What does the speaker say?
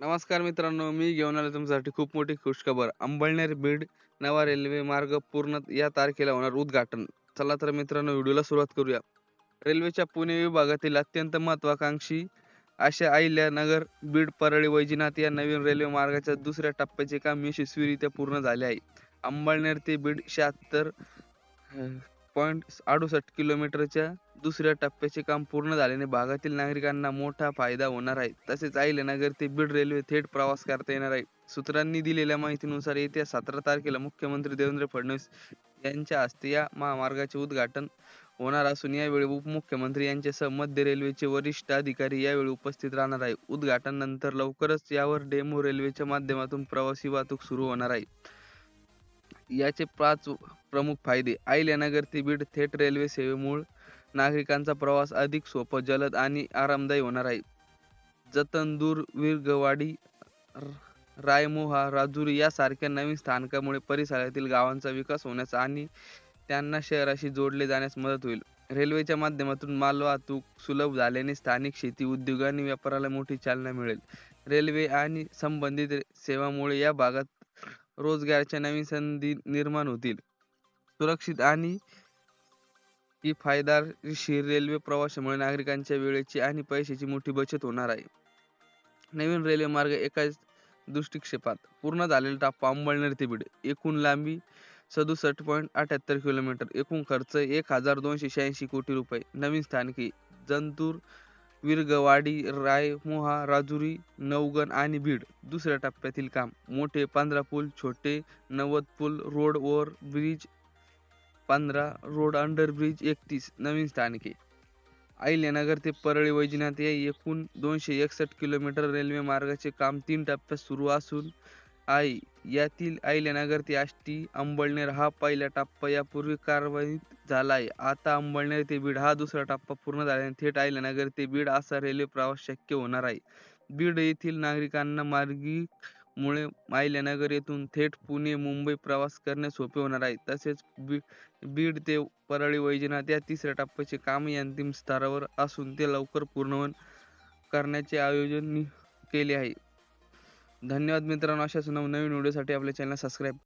नमस्कार मित्रांनो मी घेऊन आलो तुमच्यासाठी खूप मोठी खुशखबर. अंबळनेर बीड नवा रेल्वे मार्ग पूर्ण या तारखेला होणार उद्घाटन. चला तर मित्रांनो व्हिडिओला सुरुवात करूया. रेल्वेच्या पुणे विभागातील अत्यंत महत्वाकांक्षी अशा अहिल्यानगर बीड परळी वैजनाथ या नवीन रेल्वे मार्गाच्या दुसऱ्या टप्प्याचे काम यशस्वीरित्या पूर्ण झाले आहे. अंबळनेर ते बीड शहात्तर पॉईंट अडुसष्ट किलोमीटरच्या दुसऱ्या टप्प्याचे काम पूर्ण झाल्याने भागातील नागरिकांना मोठा फायदा होणार आहे. तसेच अहिल्यानगर ते बीड रेल्वे थेट प्रवास करता येणार आहे. सूत्रांनी दिलेल्या माहितीनुसार येत्या सतरा तारखेला मुख्यमंत्री देवेंद्र फडणवीस यांच्या हस्ते या महामार्गाचे उद्घाटन होणार असून यावेळी उपमुख्यमंत्री यांच्यासह मध्य रेल्वेचे वरिष्ठ अधिकारी यावेळी उपस्थित राहणार आहे. उद्घाटनानंतर लवकरच यावर डेमो रेल्वेच्या माध्यमातून प्रवासी वाहतूक सुरू होणार आहे. याचे पाच प्रमुख फायदे. अहिल्यानगर ते बीड थेट रेल्वे सेवेमुळे नागरिकांचा प्रवास अधिक सोपं जलद आणि आरामदायी होणार आहे. जतनदूर विरगवाडी रायमोहा राजुरी यासारख्या नवीन स्थानकामुळे परिसरातील गावांचा विकास होण्यास आणि त्यांना शहराशी जोडले जाण्यास मदत होईल. रेल्वेच्या माध्यमातून मालवाहतूक सुलभ झाल्याने स्थानिक शेती उद्योग आणि व्यापाराला मोठी चालना मिळेल. रेल्वे आणि संबंधित सेवामुळे या भागात रोजगाराच्या नवीन संधी निर्माण होतील. सुरक्षित आणि ही फायदेशीर रेल्वे प्रवासामुळे नागरिकांच्या वेळेची आणि पैशाची मोठी बचत होणार आहे. नवीन रेल्वे मार्ग एकाच दृष्टिक्षेपात पूर्ण झालेला टप्पा अंबळनेर ते बीड एकूण लांबी सदुसष्ट पॉईंट अठ्याहत्तर किलोमीटर एकूण खर्च एक हजार दोनशे शहाऐंशी कोटी रुपये. नवीन स्थानके जंतूर विरगवाडी रायमोहा राजुरी नवगण आणि बीड दुसऱ्या टप्प्यातील काम. मोठे पंधरा पूल छोटे नव्वद पूल रोड ओव्हर ब्रिज पंधरा रोड अंडरब्रिज एकतीस नवीन स्थानके. अहिल्यानगर ते परळी वैजनाथ या एकूण दोनशे एकसष्ट किलोमीटर रेल्वे मार्गाचे काम तीन टप्प्यात सुरू असून आहे यातील अहिल्यानगर ते आष्टी अंबळनेर हा पहिला टप्पा यापूर्वी कारवाईत झाला आहे आता अंबळनेर ते बीड हा दुसरा टप्पा पूर्ण झाल्याने थेट अहिल्यानगर ते बीड असा रेल्वे प्रवास शक्य होणार आहे. बीड येथील नागरिकांना मार्गी मुळे अहिल्यानगर येथून थेट पुणे मुंबई प्रवास करणे सोपे होणार आहे. तसेच बी बीड ते परळी वैजनाथ या तिसऱ्या टप्प्याचे कामही अंतिम स्तरावर असून ते लवकर पूर्ण करण्याचे आयोजन केले आहे. धन्यवाद मित्रांनो. अशाच नवनवीन व्हिडिओसाठी आपल्या चॅनल सबस्क्राईब